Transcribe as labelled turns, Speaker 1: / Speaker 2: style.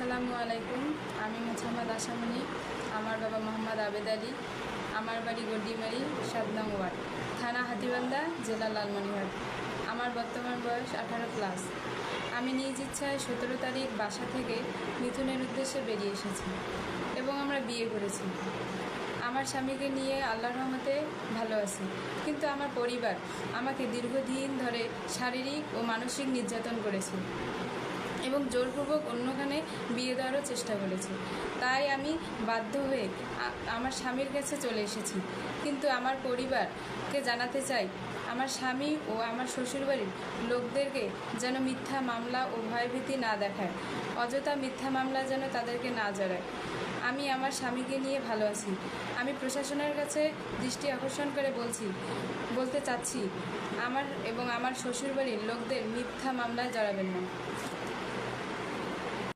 Speaker 1: আসসালামু আলাইকুম। আমি মোহাম্মদ আশামণি আমার বাবা মোহাম্মদ আবেদ আলী, আমার বাড়ি গড্ডিমারি সাত নং ওয়ার্ড, থানা হাতিবান্ধা, জেলা লালমনিরহাট। আমার বর্তমান বয়স আঠারো প্লাস আমি নিজ ইচ্ছায় সতেরো তারিখ বাসা থেকে মিথুনের উদ্দেশ্যে বেরিয়ে এসেছি এবং আমরা বিয়ে করেছি। আমার স্বামীকে নিয়ে আল্লাহর রহমতে ভালো আছি। কিন্তু আমার পরিবার আমাকে দীর্ঘদিন ধরে শারীরিক ও মানসিক নির্যাতন করেছে এবং জোরপূর্বক অন্যখানে বিয়ে দেওয়ারও চেষ্টা করেছে। তাই আমি বাধ্য হয়ে আমার স্বামীর কাছে চলে এসেছি। কিন্তু আমার পরিবারকে জানাতে চাই, আমার স্বামী ও আমার শ্বশুরবাড়ির লোকদেরকে যেন মিথ্যা মামলা ও ভয়ভীতি না দেখায়, অযথা মিথ্যা মামলা যেন তাদেরকে না জড়ায়। আমি আমার স্বামীকে নিয়ে ভালো আছি। আমি প্রশাসনের কাছে দৃষ্টি আকর্ষণ করে বলছি, বলতে চাচ্ছি, আমার এবং আমার শ্বশুরবাড়ির লোকদের মিথ্যা মামলায় জড়াবেন না।